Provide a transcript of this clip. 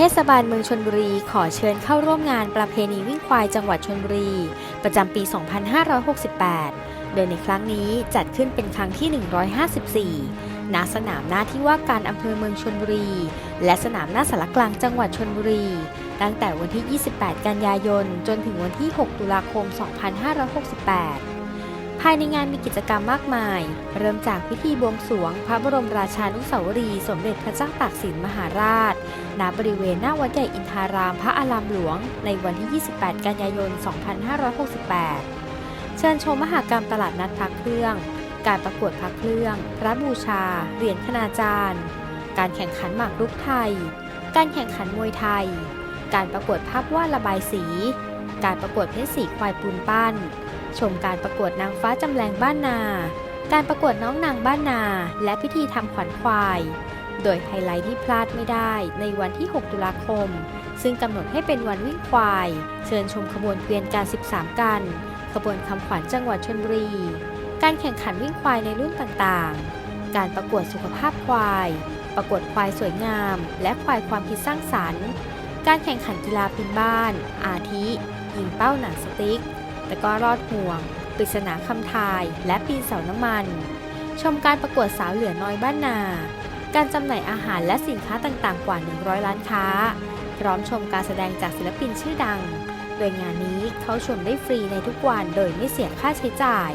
เทศบาลเมืองชนบุรีขอเชิญเข้าร่วมงานประเพณีวิ่งควายจังหวัดชนบุรี ประจำปี 2568 โดยในครั้งนี้จัดขึ้นเป็นครั้งที่ 154 ณ สนามหน้าที่ว่าการอำเภอเมืองชนบุรี และสนามหน้าสารกลางจังหวัดชนบุรี ตั้งแต่วันที่ 28 กันยายน จนถึงวันที่ 6 ตุลาคม 2568 ภายในงานมีกิจกรรมมากมาย เริ่มจากพิธีบวงสรวง พระบรมราชานุสาวรีย์สมเด็จพระเจ้าตากสินมหาราช ณ บริเวณหน้าวัดใหญ่อินทารามพระอารามหลวง ในวันที่ 28 กันยายน 2568 เชิญชมมหากรรมตลาดนัดพักเครื่อง การประกวดพักเครื่อง พระบูชา เหรียญคณาจารย์ การแข่งขันหมากรุกไทย การแข่งขันมวยไทย การประกวดภาพวาดระบายสี การประกวดเพชรสีควายปูนปั้น ชมการประกวดนางฟ้าจำแรงบ้านนา การประกวดน้องนางบ้านนา และพิธีทำขวัญควาย โดยไฮไลท์ที่พลาดไม่ได้ในวันที่ 6 ตุลาคม ซึ่งกำหนดให้เป็นวันวิ่งควาย เชิญชมขบวนเกวียนการ 13 กัน ขบวนคำขวัญจังหวัดชลบุรี การแข่งขันวิ่งควายในรุ่นต่างๆ การประกวดสุขภาพควาย ประกวดควายสวยงาม และควายความคิดสร้างสรรค์ การแข่งขันกีฬาพื้นบ้าน อาทิ ยิงเป้าหนังสติ๊ก แต่ก็รอดห่วง ปริศนาคำทาย และปีนเสาน้ำมัน ชมการประกวดสาวเหลือน้อยบ้านนา การจำหน่ายอาหารและสินค้าต่างๆ กว่า 100ล้านค้า พร้อมชมการแสดงจากศิลปินชื่อดัง โดยงานนี้เขาชมได้ฟรีในทุกวันโดยไม่เสียค่าใช้จ่าย